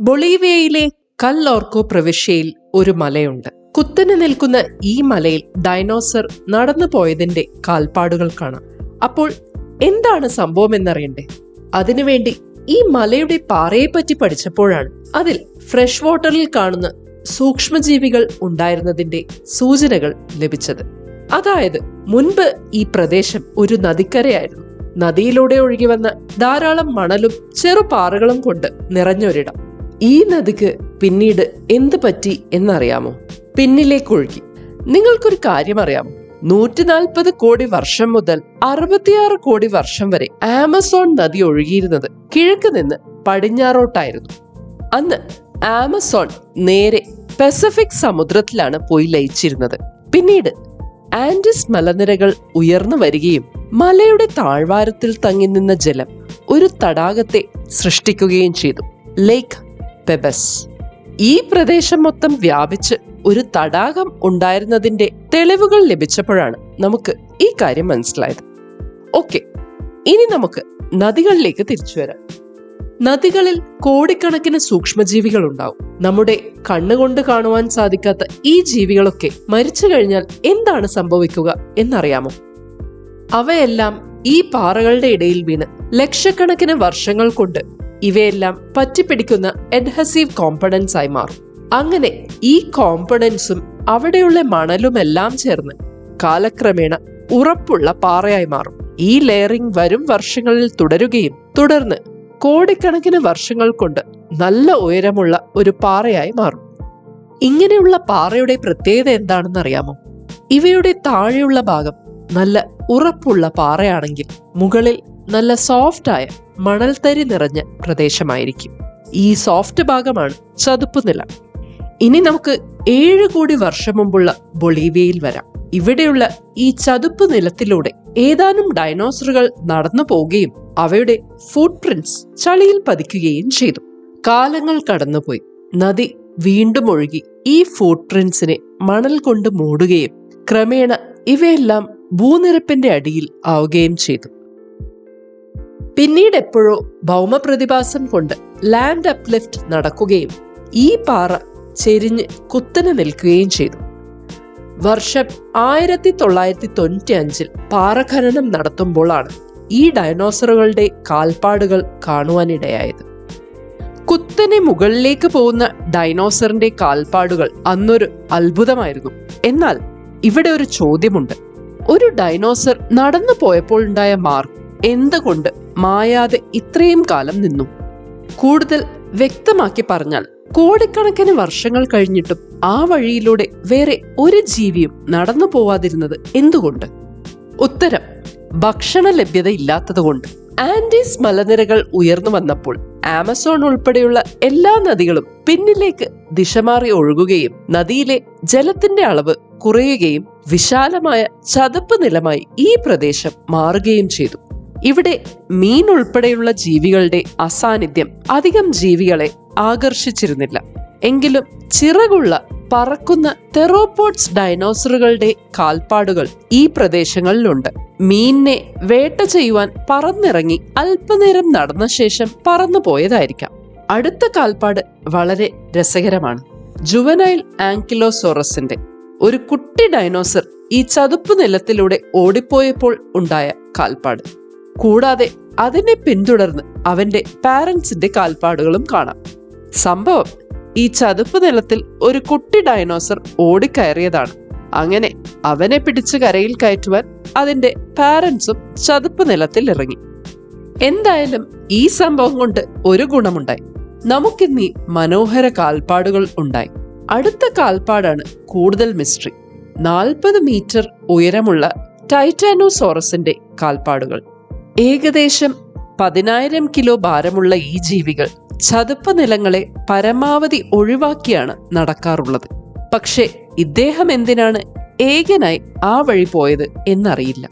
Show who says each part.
Speaker 1: ബൊളീവിയയിലെ കല്ലോർക്കോ പ്രവിശ്യയിൽ ഒരു മലയുണ്ട്. കുത്തനെ നിൽക്കുന്ന ഈ മലയിൽ ഡൈനോസർ നടന്നു പോയതിന്റെ കാൽപ്പാടുകൾ കാണാം. അപ്പോൾ എന്താണ് സംഭവം എന്നറിയണ്ടേ? അതിനുവേണ്ടി ഈ മലയുടെ പാറയെപ്പറ്റി പഠിച്ചപ്പോഴാണ് അതിൽ ഫ്രഷ് വാട്ടറിൽ കാണുന്ന സൂക്ഷ്മജീവികൾ ഉണ്ടായിരുന്നതിന്റെ സൂചനകൾ ലഭിച്ചത്. അതായത് മുൻപ് ഈ പ്രദേശം ഒരു നദിക്കരയായിരുന്നു. നദിയിലൂടെ ഒഴുകി വന്ന ധാരാളം മണലും ചെറുപാറകളും കൊണ്ട് നിറഞ്ഞൊരിടം. ഈ നദിക്ക് പിന്നീട് എന്ത് പറ്റി എന്നറിയാമോ? പിന്നിലേക്ക് ഒഴുകി നിങ്ങൾക്കൊരു കാര്യം അറിയാമോ നൂറ്റി നാൽപ്പത് കോടി വർഷം മുതൽ അറുപത്തിയാറ് കോടി വർഷം വരെ ആമസോൺ നദി ഒഴുകിയിരുന്നത് കിഴക്ക് നിന്ന് പടിഞ്ഞാറോട്ടായിരുന്നു. അന്ന് ആമസോൺ നേരെ പസഫിക് സമുദ്രത്തിലാണ് പോയി ലയിച്ചിരുന്നത്. പിന്നീട് ആൻഡിസ് മലനിരകൾ ഉയർന്നു വരികയും മലയുടെ താഴ്വാരത്തിൽ തങ്ങി നിന്ന ജലം ഒരു തടാകത്തെ സൃഷ്ടിക്കുകയും ചെയ്തു. ലേക്ക് പെബസ്. ഈ പ്രദേശം മൊത്തം വ്യാപിച്ച് ഒരു തടാകം ഉണ്ടായിരുന്നതിന്റെ തെളിവുകൾ ലഭിച്ചപ്പോഴാണ് നമുക്ക് ഈ കാര്യം മനസ്സിലായത്. ഓക്കെ ഇനി നമുക്ക് നദികളിലേക്ക് തിരിച്ചു വരാം. നദികളിൽ കോടിക്കണക്കിന് സൂക്ഷ്മജീവികൾ ഉണ്ടാവും. നമ്മുടെ കണ്ണുകൊണ്ട് കാണുവാൻ സാധിക്കാത്ത ഈ ജീവികളൊക്കെ മരിച്ചു കഴിഞ്ഞാൽ എന്താണ് സംഭവിക്കുക എന്നറിയാമോ? അവയെല്ലാം ഈ പാറകളുടെ ഇടയിൽ വീണ് ലക്ഷക്കണക്കിന് വർഷങ്ങൾ കൊണ്ട് ഇവയെല്ലാം പറ്റിപ്പിടിക്കുന്ന എഡ്ഹസീവ് കോമ്പണൻസ് ആയി മാറും. അങ്ങനെ ഈ കോമ്പണൻസും അവിടെയുള്ള മണലുമെല്ലാം ചേർന്ന് കാലക്രമേണ ഉറപ്പുള്ള പാറയായി മാറും. ഈ ലെയറിംഗ് വരും വർഷങ്ങളിൽ തുടരുകയും തുടർന്ന് കോടിക്കണക്കിന് വർഷങ്ങൾ കൊണ്ട് നല്ല ഉയരമുള്ള ഒരു പാറയായി മാറും. ഇങ്ങനെയുള്ള പാറയുടെ പ്രത്യേകത എന്താണെന്ന് അറിയാമോ ഇവയുടെ താഴെയുള്ള ഭാഗം നല്ല ഉറപ്പുള്ള പാറയാണെങ്കിൽ മുകളിൽ നല്ല സോഫ്റ്റായ മണൽത്തരി നിറഞ്ഞ പ്രദേശമായിരിക്കും. ഈ സോഫ്റ്റ് ഭാഗമാണ് ചതുപ്പ് നില. ഇനി നമുക്ക് ഏഴ് കോടി വർഷം മുമ്പുള്ള ബൊളീവിയയിൽ വരാം. ഇവിടെയുള്ള ഈ ചതുപ്പ് നിലത്തിലൂടെ ഏതാനും ഡൈനോസറുകൾ നടന്നു പോവുകയും അവയുടെ ഫുട് പ്രിന്റ്സ് ചളിയിൽ പതിക്കുകയും ചെയ്തു. കാലങ്ങൾ കടന്നുപോയി. നദി വീണ്ടും ഒഴുകി. ഈ ഫുട് പ്രിന്റ്സിനെ മണൽ കൊണ്ട് മൂടുകയും ക്രമേണ ഇവയെല്ലാം ഭൂനിരപ്പിന്റെ അടിയിൽ ആവുകയും ചെയ്തു. പിന്നീട് എപ്പോഴോ ഭൗമപ്രതിഭാസം കൊണ്ട് ലാൻഡ് അപ്ലിഫ്റ്റ് നടക്കുകയും ഈ പാറ ചെരിഞ്ഞ് കുത്തനെ നിൽക്കുകയും ചെയ്തു. വർഷം ആയിരത്തി തൊള്ളായിരത്തി തൊണ്ണൂറ്റി അഞ്ചിൽ പാറഖനനം നടത്തുമ്പോഴാണ് ഈ ഡയനോസറുകളുടെ കാൽപ്പാടുകൾ കാണുവാനിടയായത്. കുത്തനെ മുകളിലേക്ക് പോകുന്ന ഡൈനോസറിന്റെ കാൽപ്പാടുകൾ അന്നൊരു അത്ഭുതമായിരുന്നു. എന്നാൽ ഇവിടെ ഒരു ചോദ്യമുണ്ട്. ഒരു ഡൈനോസർ നടന്നു പോയപ്പോൾ ഉണ്ടായ മാർക്ക് എന്തുകൊണ്ട് മായാതെ ഇത്രയും കാലം നിന്നു? കൂടുതൽ വ്യക്തമാക്കി പറഞ്ഞാൽ കോടിക്കണക്കിന് വർഷങ്ങൾ കഴിഞ്ഞിട്ടും ആ വഴിയിലൂടെ വേറെ ഒരു ജീവിയും നടന്നു പോവാതിരുന്നത് എന്തുകൊണ്ട്? ഉത്തരം ഭക്ഷണ ലഭ്യത ഇല്ലാത്തതുകൊണ്ട് ആൻഡീസ് മലനിരകൾ ഉയർന്നു വന്നപ്പോൾ ആമസോൺ ഉൾപ്പെടെയുള്ള എല്ലാ നദികളും പിന്നിലേക്ക് ദിശമാറി ഒഴുകുകയും നദിയിലെ ജലത്തിന്റെ അളവ് കുറയുകയും വിശാലമായ ചതുപ്പ് നിലമായി ഈ പ്രദേശം മാറുകയും ചെയ്തു. ഇവിടെ മീൻ ഉൾപ്പെടെയുള്ള ജീവികളുടെ അസാന്നിധ്യം അധികം ജീവികളെ ആകർഷിച്ചിരുന്നില്ല. എങ്കിലും ചിറകുള്ള പറക്കുന്ന തെറോപോഡ്സ് ഡൈനോസറുകളുടെ കാൽപ്പാടുകൾ ഈ പ്രദേശങ്ങളിലുണ്ട്. മീനിനെ വേട്ട ചെയ്യുവാൻ പറന്നിറങ്ങി അല്പനേരം നടന്ന ശേഷം പറന്നു പോയതായിരിക്കാം. അടുത്ത കാൽപ്പാട് വളരെ രസകരമാണ്. ജുവനൈൽ ആങ്കിലോസോറസിന്റെ ഒരു കുട്ടി ഡൈനോസർ ഈ ചതുപ്പ് നിലത്തിലൂടെ ഓടിപ്പോയപ്പോൾ ഉണ്ടായ കാൽപ്പാട്. കൂടാതെ അതിനെ പിന്തുടർന്ന് അവന്റെ പാരന്റ്സിന്റെ കാൽപ്പാടുകളും കാണാം. സംഭവം ഈ ചതുപ്പ് നിലത്തിൽ ഒരു കുട്ടി ഡൈനോസർ ഓടിക്കയറിയതാണ്. അങ്ങനെ അവനെ പിടിച്ച് കരയിൽ കയറ്റുവാൻ അതിന്റെ പാരന്റ്സും ചതുപ്പ് നിലത്തിൽ ഇറങ്ങി. എന്തായാലും ഈ സംഭവം കൊണ്ട് ഒരു ഗുണമുണ്ടായി. നമുക്കിന്നീ മനോഹര കാൽപ്പാടുകൾ ഉണ്ടായി. അടുത്ത കാൽപ്പാടാണ് കൂടുതൽ മിസ്റ്ററി. നാൽപ്പത് മീറ്റർ ഉയരമുള്ള ടൈറ്റാനോസോറസിന്റെ കാൽപ്പാടുകൾ. ഏകദേശം പതിനായിരം കിലോ ഭാരമുള്ള ഈ ജീവികൾ ചതുപ്പ് നിലങ്ങളെ പരമാവധി ഒഴിവാക്കിയാണ് നടക്കാറുള്ളത്. പക്ഷേ ഇദ്ദേഹം എന്തിനാണ് ഏകനായി ആ വഴി പോയത് എന്നറിയില്ല.